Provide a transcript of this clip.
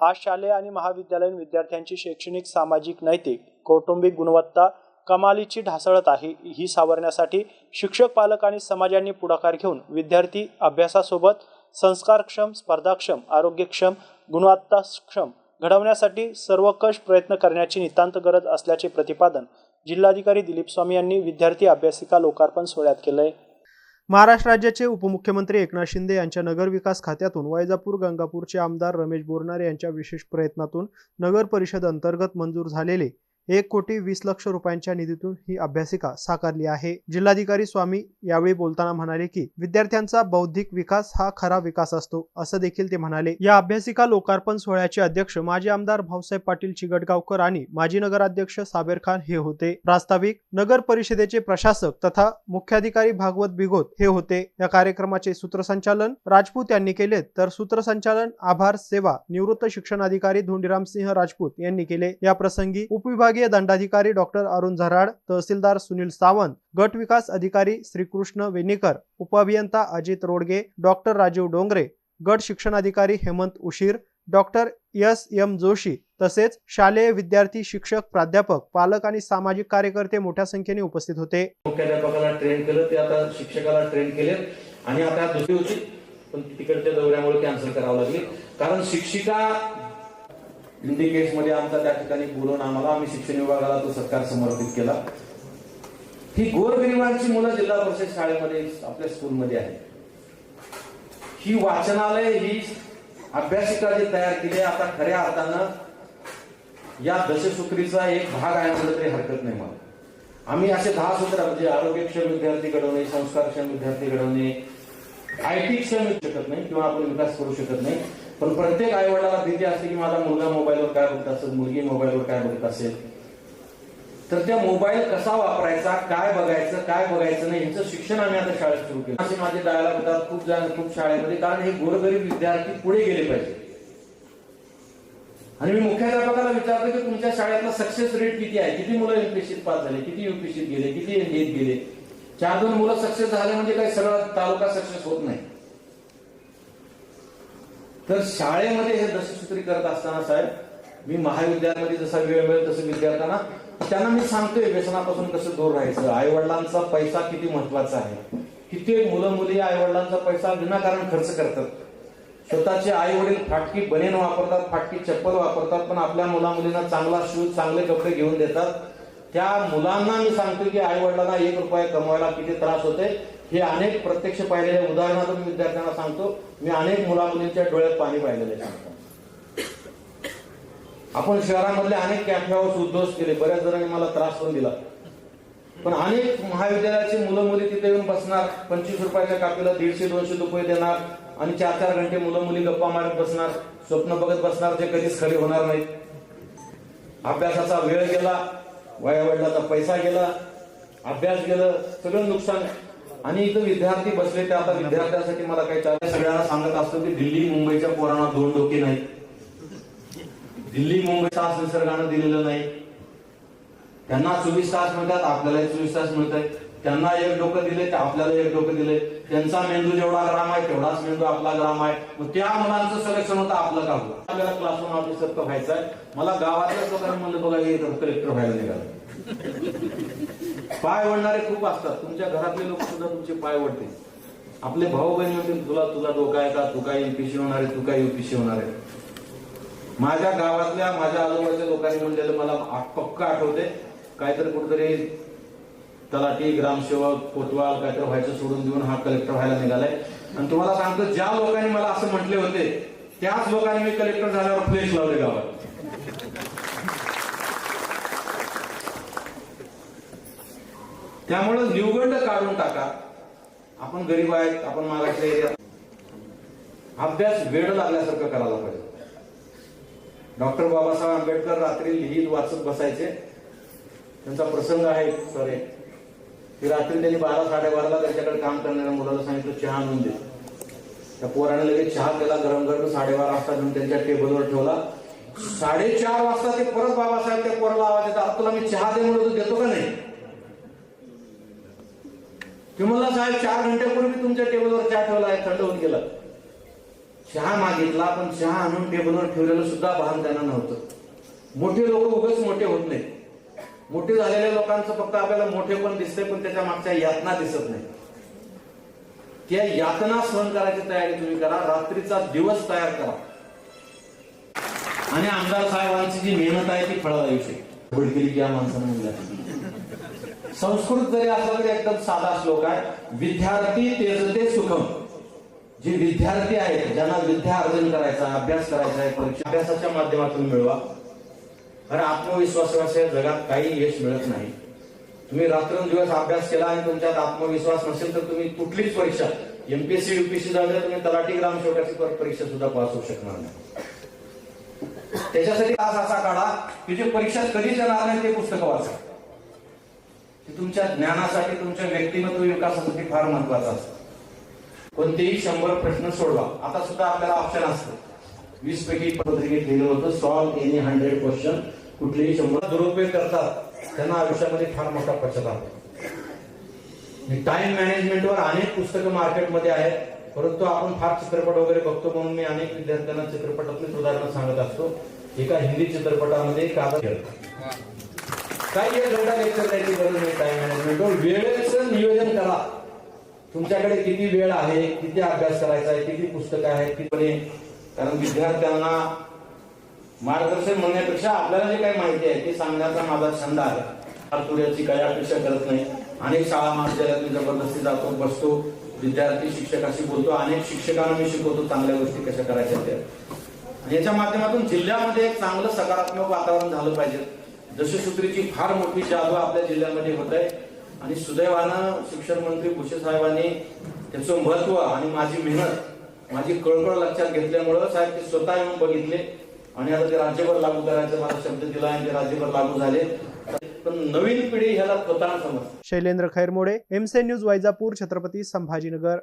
आज शालेय आणि महाविद्यालयीन विद्यार्थ्यांची शैक्षणिक सामाजिक नैतिक कौटुंबिक गुणवत्ता कमालीची ढासळत आहे. ही सावरण्यासाठी शिक्षक पालक आणि समाजांनी पुढाकार घेऊन विद्यार्थी अभ्यासासोबत संस्कारक्षम स्पर्धाक्षम आरोग्यक्षम गुणवत्ताक्षम घडवण्यासाठी सर्वकष प्रयत्न करण्याची नितांत गरज असल्याचे प्रतिपादन जिल्हाधिकारी दिलीप स्वामी यांनी विद्यार्थी अभ्यासिका लोकार्पण सोहळ्यात केलंय. महाराष्ट्र राज्याचे उपमुख्यमंत्री एकनाथ शिंदे यांच्या नगर विकास खात्यातून वैजापूर गंगापूरचे आमदार रमेश बोरनारे यांच्या विशेष प्रयत्नातून नगर परिषद अंतर्गत मंजूर झालेले एक कोटी वीस लक्ष रुपयांच्या निधीतून ही अभ्यासिका साकारली आहे. जिल्हाधिकारी स्वामी यावेळी बोलताना म्हणाले की विद्यार्थ्यांचा बौद्धिक विकास हा खरा विकास असतो असं देखील ते म्हणाले. या अभ्यासिका लोकार्पण सोहळ्याचे अध्यक्ष माजी आमदार भाऊसाहेब पाटील चिगटगावकर आणि माजी नगराध्यक्ष साबेर खान हे होते. प्रास्ताविक नगर परिषदेचे प्रशासक तथा मुख्याधिकारी भागवत बिगोत हे होते. या कार्यक्रमाचे सूत्रसंचालन राजपूत यांनी केले तर सूत्रसंचालन आभार सेवा निवृत्त शिक्षणाधिकारी धोंडीराम सिंह राजपूत यांनी केले. या प्रसंगी उपविभागीय विभागीय दंडाधिकारी डॉक्टर अरुण झराड तहसीलदार सुनील सावंत गट विकास अधिकारी श्रीकृष्ण वेनेकर उपअभियंता अजित रोडगे डॉक्टर राजीव डोंगरे गट शिक्षणाधिकारी हेमंत उशीर डॉक्टर एस. एम. जोशी तसेच शालेय विद्यार्थी शिक्षक प्राध्यापक पालक आणि सामाजिक कार्यकर्ते मोठ्या संख्येने उपस्थित होते. मुख्याध्यापकाला ट्रेन केलं ते आता शिक्षकाला ट्रेन केले आणि आता दुसरी होती पण तिकडच्या दौऱ्यामुळे कॅन्सल करावं लागली. कारण शिक्षिका मध्ये आमचा त्या ठिकाणी बोलून आम्हाला आम्ही शिक्षण विभागाला तो सत्कार समर्पित केला. ही गोरगरिबांची मुलं जिल्हा परिषद शाळेमध्ये आपल्या स्कूलमध्ये आहे ही वाचनालय ही अभ्यासिका जी तयार केली आहे, आता खऱ्या अर्थानं या दशसूत्रीचा एक भाग आहे म्हणलं तरी हरकत नाही मला. आम्ही असे दहा सूत्र म्हणजे आरोग्यक्षम विद्यार्थी घडवणे संस्कारक्षम विद्यार्थी घडवणे आयटी क्षम शकत नाही किंवा आपण विकास करू शकत नाही. पण प्रत्येक आई वडिलाला भीती असते की माझा मुलगा मोबाईलवर काय बघत असेल मुलगी मोबाईलवर काय बघत असेल. तर त्या मोबाईल कसा वापरायचा काय बघायचं काय बघायचं नाही याचं शिक्षण आम्ही आता शाळेत सुरू केलं. असे माझे डायलॉग होतात खूप जण खूप शाळेमध्ये कारण हे गोरगरीब विद्यार्थी पुढे गेले पाहिजे. आणि मी मुख्याध्यापकाला विचारतो की तुमच्या शाळेतला सक्सेस रेट किती आहे? किती मुलं एमपीसीत पास झाले? किती युपीसीत गेले? किती एनडीएत गेले? चार दोन मुलं सक्सेस झाले म्हणजे काही सरळ तालुका सक्सेस होत नाही. तर शाळेमध्ये हे दशसूत्री करत असताना साहेब मी महाविद्यालयामध्ये जसा वेळ मिळेल तसं विद्यार्थ्यांना त्यांना मी सांगतोय व्यसनापासून कसं दूर राहायचं. आई वडिलांचा पैसा किती महत्त्वाचा आहे? किती मुलं मुली आईवडिलांचा पैसा विनाकारण खर्च करतात? स्वतःचे आई वडील फाटकी बनेन वापरतात फाटकी चप्पल वापरतात पण आपल्या मुला मुलींना चांगला शूज चांगले कपडे घेऊन देतात. त्या मुलांना मी सांगतो की आई वडिलांना एक रुपया कमवायला किती त्रास होते हे अनेक प्रत्यक्ष पाहिलेल्या उदाहरणातून मी विद्यार्थ्यांना सांगतो मी अनेक मुलामुलींच्या डोळ्यात पाणी पाहिलेले सांगतो आपण शहरामधले अनेक कॅफेवर उद्ध्वस्त केले बऱ्याच जणांनी मला त्रास पण दिला. पण अनेक महाविद्यालयाची मुलं मुली तिथे येऊन बसणार पंचवीस रुपयाच्या कापीला दीडशे दोनशे रुपये देणार आणि चार चार घंटे मुलं मुली गप्पा मारत बसणार स्वप्न बघत बसणार जे कधीच खरे होणार नाही अभ्यासाचा वेळ गेला वया वडिलाचा पैसा गेला अभ्यास गेलं सगळं नुकसान. आणि इथं विद्यार्थी बसले ते आता विद्यार्थ्यांसाठी मला काही सगळ्यांना सांगत असतो की दिल्ली मुंबईच्या पोरांना दोन डोके नाही दिल्ली मुंबई तास निसर्गानं दिलेलं नाही. त्यांना चोवीस तास मिळतात आपल्याला चोवीस तास मिळत आहेत त्यांना एक डोकं दिले ते आपल्याला एक डोकं दिले त्यांचा मेंदू जेवढा ग्राम आहे तेवढाच मेंदू आपला ग्राम आहे. मग त्या मुलांचं सिलेक्शन होतं आपलं काम आपल्याला क्लासरूम ऑफिसर तर व्हायचं आहे. मला गावातल्या लोकांनी म्हणलं बघा हे कलेक्टर व्हायला निघालं. पाय ओढणारे खूप असतात. तुमच्या घरातले लोक सुद्धा तुमचे पाय ओढते आपले भाऊ बहिणी होते तुला तुला डोका आहे का? तू काय युपीसी होणार आहे? तू काय युपीसी होणार आहे? माझ्या गावातल्या माझ्या आजोबाच्या लोकांनी म्हणलेलं मला पक्क आठवते काहीतरी कुठेतरी तलाठी ग्रामसेवक कोतवाल काहीतरी व्हायचं सोडून देऊन हा कलेक्टर व्हायला निघालाय. आणि तुम्हाला सांगतो ज्या लोकांनी मला असं म्हटले होते त्याच लोकांनी मी कलेक्टर झाल्यावर फ्लेश लावले गावात. त्यामुळे निवगंड काढून टाका. आपण गरीब आहेत आपण महाराष्ट्र एरियात अभ्यास वेळ लागल्यासारखं करायला पाहिजे. डॉक्टर बाबासाहेब आंबेडकर रात्री लिहित वाचत बसायचे. त्यांचा प्रसंग आहे सॉरी की रात्री त्यांनी बारा साडेबाराला त्यांच्याकडे काम करणाऱ्या मुलाला सांगितलं चहा आणून दे. त्या पोराने लगेच चहा केला गरम गरम साडेबारा वाजता घेऊन त्यांच्या टेबलवर ठेवला. साडेचार वाजता ते परत बाबासाहेब त्या पोराला आवाज येतात तुला मी चहा दे म्हणून देतो का नाही? ते म्हणला साहेब चार घंट्यापूर्वी तुमच्या टेबलवर चहा ठेवला आहे थंड होऊन गेला. चहा मागितला पण चहा आणून टेबलवर ठेवलेलं सुद्धा भान त्यांना नव्हतं. मोठे लोक उगच मोठे होत नाही मोठे झालेल्या लोकांचं फक्त आपल्याला मोठे पण दिसते पण त्याच्या मागच्या यातना दिसत नाही. त्या यातना सहन करायची तयारी तुम्ही करा रात्रीचा दिवस तयार करा. आणि आमदार साहेबांची जी मेहनत आहे ती फळाला बडकेली या माणसानं म्हणलं संस्कृत जरी असला तरी एकदम साधा श्लोक आहे विद्यार्थी तेजते सुखम. जे विद्यार्थी आहेत ज्यांना विद्या अर्जन करायचा अभ्यास करायचा आहे परीक्षा अभ्यासाच्या माध्यमातून मिळवा. कारण आत्मविश्वासाशिवाय जगात काही यश मिळत नाही. तुम्ही रात्रंदिवस अभ्यास केला आणि तुमच्यात आत्मविश्वास नसेल तर तुम्ही कुठलीच परीक्षा एमपीएससी युपीएससी झाली तुम्ही तलाठी ग्राम शेवटाची परीक्षा सुद्धा पास होऊ शकणार नाही. त्याच्यासाठी तास असा काढा की जे परीक्षा कधीच येणार नाही ते पुस्तकं वाचा. तुमच्या ज्ञानासाठी तुमच्या व्यक्तिमत्व विकासासाठी फार महत्वाचं असतं. कोणतेही शंभर प्रश्न सोडवा. आता सुद्धा आपल्याला ऑप्शन असतं. वीस पैकी पत्रिकेत लिहिलं होतं. सॉल्व एनी हंड्रेड क्वेश्चन कुठलेही शंभर दुरुपयोग करतात त्यांना आयुष्यामध्ये फार मोठा पश्चाताप टाइम मॅनेजमेंटवर अनेक पुस्तकं मार्केटमध्ये आहेत. परंतु आपण फार चित्रपट वगैरे बघतो म्हणून मी अनेक विद्यार्थ्यांना चित्रपटातलीच उदाहरणं सांगत असतो. एका हिंदी चित्रपटामध्ये कागद काही एक घंटा लेक्चर द्यायची गरज नाही टाइम मॅनेजमेंटवर वेळेचं नियोजन करा. तुमच्याकडे किती वेळ आहे किती अभ्यास करायचा आहे किती पुस्तकं आहेत किती कारण विद्यार्थ्यांना मार्गदर्शन म्हणण्यापेक्षा आपल्याला जे काही माहिती आहे ते सांगण्याचा माझा छंद आहे. फारतुऱ्याची काही अपेक्षा करत नाही. अनेक शाळा महाविद्यालयात मी जबरदस्ती जातो बसतो. विद्यार्थी शिक्षकाशी बोलतो. अनेक शिक्षकांना मी शिकवतो चांगल्या गोष्टी कशा करायच्या त्या. आणि याच्या माध्यमातून जिल्ह्यामध्ये एक चांगलं सकारात्मक वातावरण झालं पाहिजे. दशसूत्रीची फार मोठी जादू आपल्या जिल्ह्यामध्ये होत आहे. आणि सुदैवानं शिक्षण मंत्री भुसे साहेबांनी त्याचं महत्त्व आणि माझी मेहनत माझी कळकळ लक्षात घेतल्यामुळं साहेब ते स्वतः येऊन बघितले. आणि आता ते राज्यभर लागू करायचं मला शब्द दिला आणि ते राज्यभर लागू झाले. पण नवीन पिढी ह्याला स्वतः समज शैलेंद्र खैरमोडे एमसे न्यूज वैजापूर छत्रपती संभाजीनगर.